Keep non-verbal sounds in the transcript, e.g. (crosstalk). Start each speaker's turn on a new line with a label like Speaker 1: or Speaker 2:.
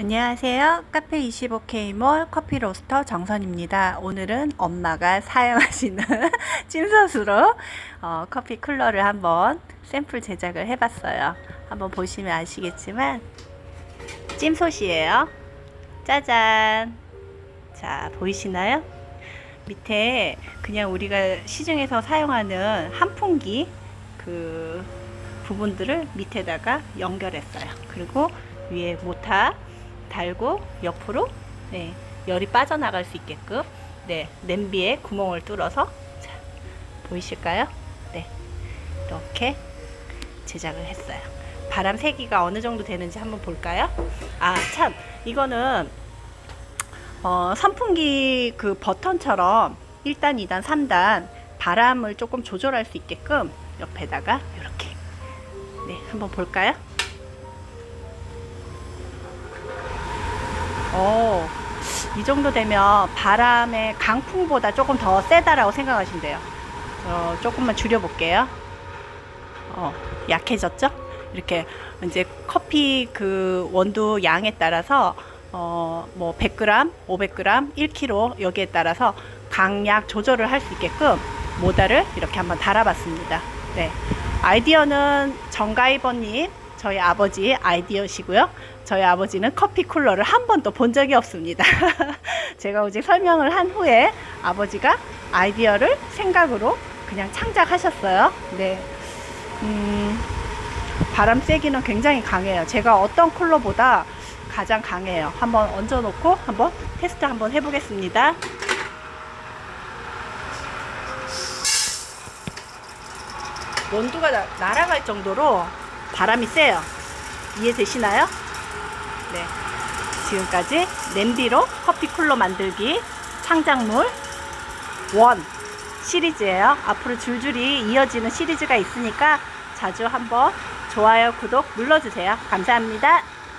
Speaker 1: 안녕하세요. 카페 25K몰 커피 로스터 정선입니다. 오늘은 엄마가 사용하시는 (laughs) 찜솥으로 어, 커피 쿨러를 한번 샘플 제작을 해봤어요. 한번 보시면 아시겠지만 찜솥이에요. 짜잔. 자, 보이시나요? 밑에 그냥 우리가 시중에서 사용하는 한풍기 그 부분들을 밑에다가 연결했어요. 그리고 위에 모타 달고 옆으로 네, 열이 빠져나갈 수 있게끔 네, 냄비에 구멍을 뚫어서 자, 보이실까요? 네, 이렇게 제작을 했어요. 바람 세기가 어느 정도 되는지 한번 볼까요? 아, 참, 이거는 어, 선풍기 그 버튼처럼 1단, 2단, 3단 바람을 조금 조절할 수 있게끔 옆에다가 이렇게 네, 한번 볼까요? 오, 이 정도 되면 바람의 강풍보다 조금 더 세다라고 생각하시면 돼요. 어, 조금만 줄여볼게요. 어, 약해졌죠? 이렇게 이제 커피 그 원두 양에 따라서 어, 뭐 100g, 500g, 1kg 여기에 따라서 강약 조절을 할 수 있게끔 모달을 이렇게 한번 달아봤습니다. 네. 아이디어는 정가이버님, 저희 아버지 아이디어시고요. 저희 아버지는 커피 쿨러를 한 번도 본 적이 없습니다. (laughs) 제가 오직 설명을 한 후에 아버지가 아이디어를 생각으로 그냥 창작하셨어요. 네. 음, 바람 세기는 굉장히 강해요. 제가 어떤 쿨러보다 가장 강해요. 한번 얹어놓고 한번 테스트 한번 해보겠습니다. 원두가 나- 날아갈 정도로 바람이 세요. 이해되시나요? 네. 지금까지 냄비로 커피 쿨러 만들기 창작물 원 시리즈예요. 앞으로 줄줄이 이어지는 시리즈가 있으니까 자주 한번 좋아요, 구독 눌러주세요. 감사합니다.